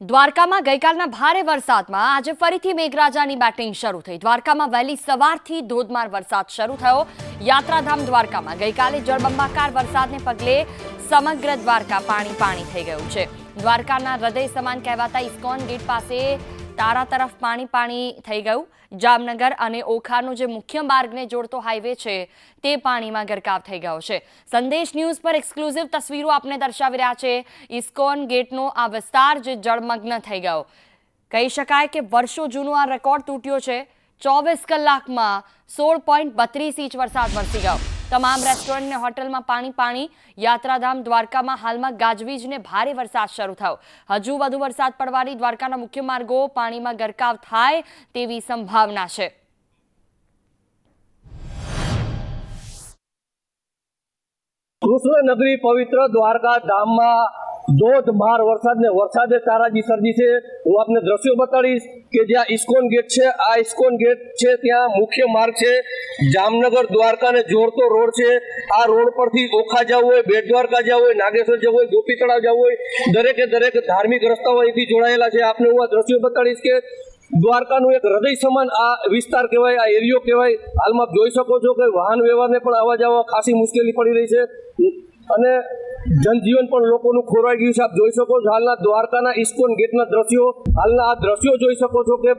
દ્વારકામાં ગઈકાલના ભારે વરસાદમાં આજે ફરીથી મેઘરાજાની બેટિંગ શરૂ થઈ. દ્વારકામાં વહેલી સવારથી ધોધમાર વરસાદ શરૂ થયો. યાત્રાધામ દ્વારકામાં ગઈકાલે જળબંબાકાર વરસાદને પગલે સમગ્ર દ્વારકા પાણી પાણી થઈ ગયું છે. દ્વારકાના હૃદય સમાન કહેવાતા ઇસ્કોન ગેટ પાસે તારા તરફ પાણી પાણી થઈ ગયું. જામનગર અને ઓખાનો જે મુખ્ય માર્ગને જોડતો હાઈવે છે, તે પાણીમાં ગરકાવ થઈ ગયો છે. સંદેશ ન્યૂઝ પર એક્સક્લુઝિવ તસવીરો આપને દર્શાવી રહ્યા છે. ઇસ્કોન ગેટનો આ વિસ્તાર જે જળમગ્ન થઈ ગયો. કહી શકાય કે વર્ષો જૂનો આ રેકોર્ડ તૂટ્યો છે. ચોવીસ કલાકમાં સોળ પોઈન્ટ બત્રીસ ઇંચ વરસાદ વરસી ગયો. તમામ રેસ્ટોરન્ટ અને હોટલમાં પાણી પાણી, યાત્રાધામ, દ્વારકામાં હાલમાં ગાજવીજને ભારે વરસાદ શરૂ થયો. હજુ વધુ વરસાદ પડવાની દ્વારકાના મુખ્ય માર્ગો પાણીમાં ગરકાવ થાય તેવી સંભાવના છે. કૃષ્ણ નગરી પવિત્ર દ્વારકા ધામમાં ધોધમાર વરસાદ ને વરસાદે તારાજી સર્જી છે. હું આપને દ્રશ્યો બતાડીશ કે જ્યાં ઇસ્કોન ગેટ છે, આ ઇસ્કોન ગેટ છે ત્યાં મુખ્ય માર્ગ છે. જામનગર દ્વારકાને જોડતો રોડ છે. આ રોડ પરથી ઓખા જવું હોય, બેટ દ્વારકા જવું હોય, નાગેશ્વર જવું હોય ગોપી તળાવ જવું હોય, દરેકે દરેક ધાર્મિક રસ્તાઓ અહીંથી જોડાયેલા છે. આપને હું આ દ્રશ્યો બતાડીશ કે દ્વારકાનું એક હૃદય સમાન આ વિસ્તાર કહેવાય, આ એરિયો કહેવાય. હાલમાં જોઈ શકો છો કે વાહન વ્યવહારને પણ આવવા જવા ખાસી મુશ્કેલી પડી રહી છે. અને જનજીવન પણ લોકોનું ખોરવાઈ ગયું છે. આપ જોઈ શકો છો હાલના દ્વારકાના ઇસ્કોન ગેટના દ્રશ્યો. હાલના આ દ્રશ્યો જોઈ શકો છો કે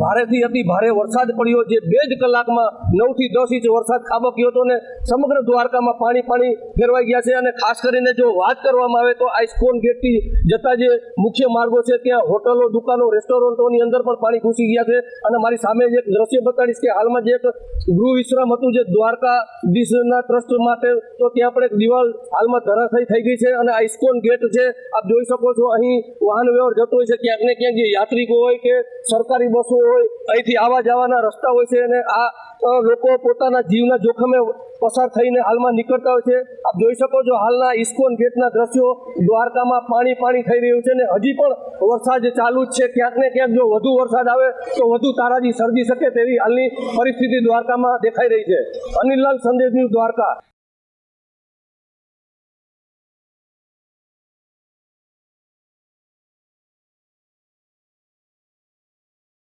ભારેથી અતિ ભારે વરસાદ પડ્યો જે બે જ કલાકમાં નવથી દસ ઇંચ વરસાદ ખાબક્યો હતો ને સમગ્ર દ્વારકામાં પાણી પાણી ફેરવાઈ ગયા છે. અને ખાસ કરીને જો વાત કરવામાં આવે તો આ ઇસ્કોન ગેટથી જતા જે મુખ્ય માર્ગો છે, ત્યાં હોટલો, દુકાનો, રેસ્ટોરન્ટોની અંદર પણ પાણી ઘૂસી ગયા છે. અને મારી સામે એક દ્રશ્ય બતાડીશ કે હાલમાં જે એક ગૃહ વિશ્રામ હતું જે દ્વારકા દીશના ટ્રસ્ટ માટે, તો ત્યાં પણ એક દિવાલ હાલમાં ધરા થઈ ગઈ છે અને આ ઇસ્કોન ગેટ છે, આપ જોઈ શકો છો, અહીં વાહન વ્યવહાર જતો હોય છે, ક્યાંક ને ક્યાંક જે યાત્રિકો હોય કે સરકારી બસો હોય, અહીંથી આવવા જવાના રસ્તા હોય છે અને આ લોકો પોતાના જીવના જોખમે પસાર થઈને હાલમાં નીકળતા હોય છે. આપ જોઈ શકો છો, હાલના ઇસ્કોન ગેટના દ્રશ્યો દ્વારકામાં પાણી પાણી થઈ રહ્યું છે અને હજી પણ વરસાદ ચાલુ જ છે. ક્યાંક ને ક્યાંક જો વધુ વરસાદ આવે, તો વધુ તારાજી સર્જી શકે તેવી હાલની પરિસ્થિતિ દ્વારકામાં દેખાઈ રહી છે. અનિલલાલ સંદેશ ન્યૂઝ દ્વારકા.